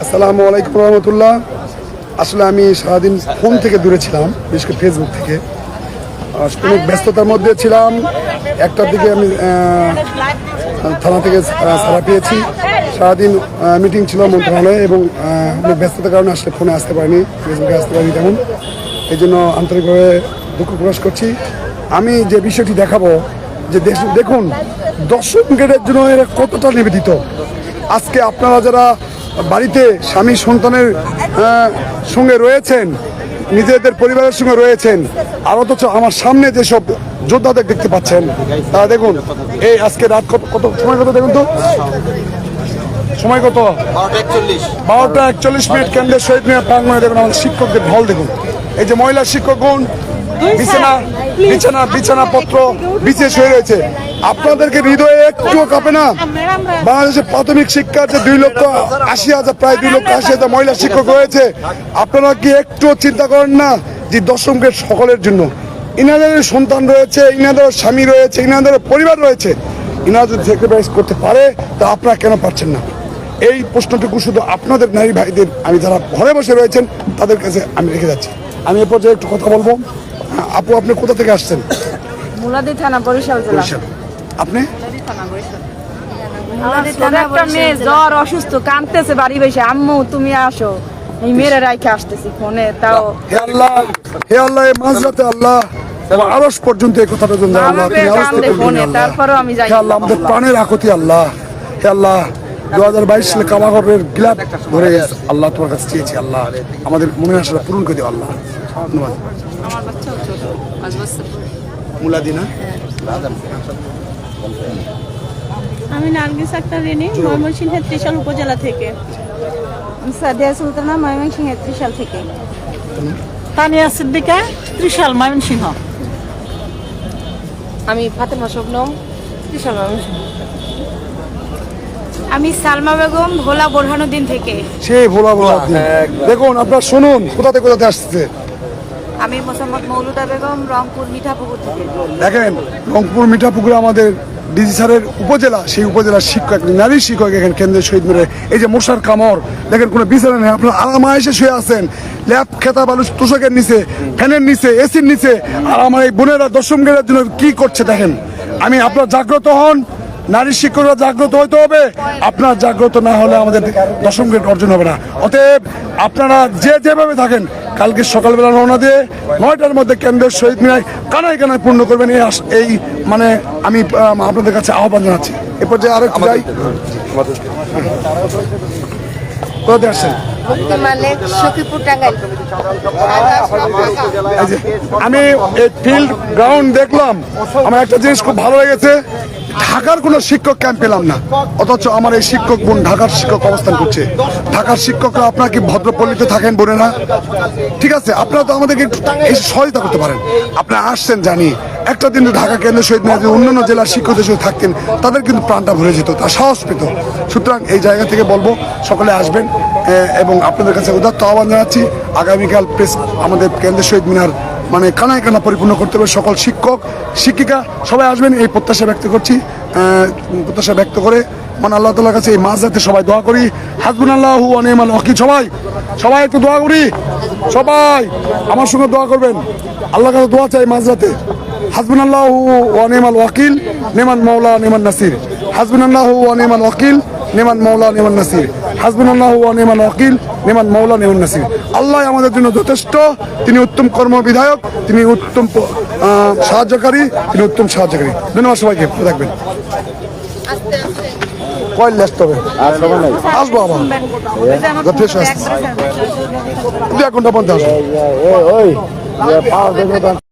আসসালামু আলাইকুম রহমতুল্লাহ। আসলে আমি সারাদিন ফোন থেকে দূরে ছিলাম বিশেষ করে ফেসবুক থেকে। কোনো ব্যস্ততার মধ্যে ছিলাম। একটার দিকে আমি থানা থেকে সারা পেয়েছি। সারাদিন মিটিং ছিল মন্ত্রণালয়ে এবং অনেক ব্যস্ততার কারণে আসলে ফোনে আসতে পারিনি ফেসবুকে আসতে পারিনি তেমন। এই জন্য আন্তরিকভাবে দুঃখ প্রকাশ করছি। আমি যে বিষয়টি দেখাবো যে দেশ- দেখুন দর্শক গেটের জন্য এরা কতটা নিবেদিত? আজকে আপনারা যারা বাড়িতে স্বামী সন্তানের সঙ্গে রয়েছেন নিজেদের পরিবারের সঙ্গে রয়েছেন আর অথচ আমার সামনে যেসব যোদ্ধাদের দেখতে পাচ্ছেন তারা দেখুন এই আজকে রাত কত কত সময় কত দেখুন তো? সময় কত? বারোটা একচল্লিশ। মিনিট কেন্দ্রের শহীদ মিনার প্রাঙ্গনে দেখুন আমাদের শিক্ষকদের ঢল দেখুন। এই যে মহিলা শিক্ষকগণ বিছানা বিছানা বিছানা পত্র বিছিয়ে শুয়ে রয়েছে। আপনাদেরকে হৃদয়ে একটুও কাঁপে না। বাংলাদেশের প্রাথমিক শিক্ষার যে দুই লক্ষ আশি হাজার প্রায় দুই লক্ষ আশি হাজার মহিলা শিক্ষক রয়েছে আপনারা কি একটুও চিন্তা করেন না যে দশমকে সকলের জন্য? ইনাদের সন্তান রয়েছে ইনাদের স্বামী রয়েছে ইনাদের পরিবার রয়েছে। ইনারা যদি স্যাক্রিফাইস করতে পারে তা আপনারা কেন পারছেন না? এই প্রশ্নটুকু শুধু আপনাদের নারী ভাইদের আমি যারা ঘরে বসে রয়েছেন তাদের কাছে আমি রেখে যাচ্ছি। আমি এ পর্যায়ে একটু কথা বলব। হ্যাঁ, আপু আপনি কোথা থেকে আসছেন? মুলাদি থানা বরিশাল জেলা। আপনি? একটা মেয়ে জ্বর অসুস্থ কাঁদতেছে বাড়ি বসে। আম্মু তুমি আসো। এই মেয়েরা রাইখে আসতেছি ফোনে তাও হে আল্লাহ হে আল্লাহ মাঝরাতে আল্লাহ আরস পর্যন্ত এই কথাটা যেন আল্লাহ তুমি আরস আল্লাহ। তারপরেও আমি যাই। হে আল্লাহ আমাদের প্রাণের আকুতি আল্লাহ। হে আল্লাহ দু হাজার বাইশ সালে কামাগরের গিলাপ ধরে আল্লাহ তোমার কাছে চেয়েছি আল্লাহ। আমাদের মনে আশাটা পূরণ করে দিও আল্লাহ। ধন্যবাদ। মুলাদিনা? আমি নার্গিস আক্তার রেনি ময়মনসিংহের ত্রিশাল উপজেলা থেকে। সাদিয়া সুলতানা ময়মনসিংহ ত্রিশাল থেকে। তানিয়া সিদ্দিকা ত্রিশাল ময়মনসিংহ। আমি ফাতেমা শবনম ত্রিশাল ময়মনসিংহ। আমি সালমা বেগম ভোলা বোরহানুদ্দিন থেকে। সেই ভোলা ভোলা দেখুন আপনার শুনুন কোথা থেকে কোথাতে আসছে। আমি মৌলুদা বেগম, রংপুর মিঠাপুকুর থেকে। দেখেন, রংপুর মিঠাপুকুরে আমাদের ডিজি স্যারের উপজেলা, সেই উপজেলার শিক্ষক, নারী শিক্ষক এখানে কেন্দ্রের শহীদ মিনারে। এই যে মশার কামড়, দেখেন কোনো বিছানা নেই, আপনার আরামা এসে শুয়ে আছেন। ল্যাপ, খেতা বালু তোষকের নিচে, ফ্যানের নিচে, এসির নিচে। আর আমার এই বোনেরা, দশম গেটের জন্য কি করছে দেখেন? আমি আপনার জাগ্রত হন নারী শিক্ষকরা জাগ্রত হইতে হবে। আপনার জাগ্রত না হলে আমাদের দশম গ্রেড অর্জন হবে না। অতএব আপনারা যে যেভাবে থাকেন কালকে সকালবেলা রওনা দিয়ে নয়টার মধ্যে কেন্দ্রের শহীদ মিনায় কানায় কানায় পূর্ণ করবেন। এই এই মানে আমি আপনাদের কাছে আহ্বান জানাচ্ছি। এরপর যে আরেক যাই। কোথাতে আসছেন? মালিক সখীপুর টাঙ্গাইল। আমি এই ফিল্ড গ্রাউন্ড দেখলাম। আমার একটা জিনিস খুব ভালো লেগেছে। ঢাকার কোনো শিক্ষক ক্যাম্প পেলাম না। অথচ আমার এই শিক্ষক বোন ঢাকার শিক্ষক অবস্থান করছে। ঢাকার শিক্ষকরা আপনার কি ভদ্রপল্লীতে থাকেন বলে বোনেরা? ঠিক আছে আপনারা তো আমাদেরকে একটু সহায়তা করতে পারেন। আপনারা আসছেন জানি। একটা দিন ঢাকা কেন্দ্র শহীদ মিনার অন্যান্য জেলার শিক্ষকদের সঙ্গে থাকতেন তাদের কিন্তু প্রাণটা ভরে যেত তার সাহস পেত। সুতরাং এই জায়গা থেকে বলব সকলে আসবেন। এবং আপনাদের কাছে উদাত্ত আহ্বান জানাচ্ছি। আগামীকাল প্রেস আমাদের কেন্দ্রের শহীদ মিনার মানে কানায় কানা পরিপূর্ণ করতে হবে সকল শিক্ষক, শিক্ষিকা, সবাই আসবেন, এই প্রত্যাশা ব্যক্ত করছি। প্রত্যাশা ব্যক্ত করে মানে আল্লাহ তালার কাছে এই মাঝ রাতে সবাই দোয়া করি। হাসবুন আল্লাহ অনেমান অকি সবাই সবাই একটু দোয়া করি। সবাই, আমার সঙ্গে দোয়া করবেন। আল্লাহর কাছে দোয়া চাই মাঝ রাতে হাসবুন আল্লাহ ওয়ানিমাল ওয়াকিল, নেমান মৌলা নেমান নাসির। হাসবুন আল্লাহ ওয়ানিমাল ওয়াকিল নেমান মৌলা নেমান নাসির হাসবুন আল্লাহ নেমান ওয়াকিল নেমান মৌলা নেমান নাসির আল্লাহ আমাদের জন্য যথেষ্ট তিনি উত্তম কর্ম বিধায়ক তিনি উত্তম সাহায্যকারী তিনি উত্তম সাহায্যকারী ধন্যবাদ সবাইকে হবে আসব আবার যথেষ্ট আসছে দু এক ঘণ্টা পর্যন্ত আসব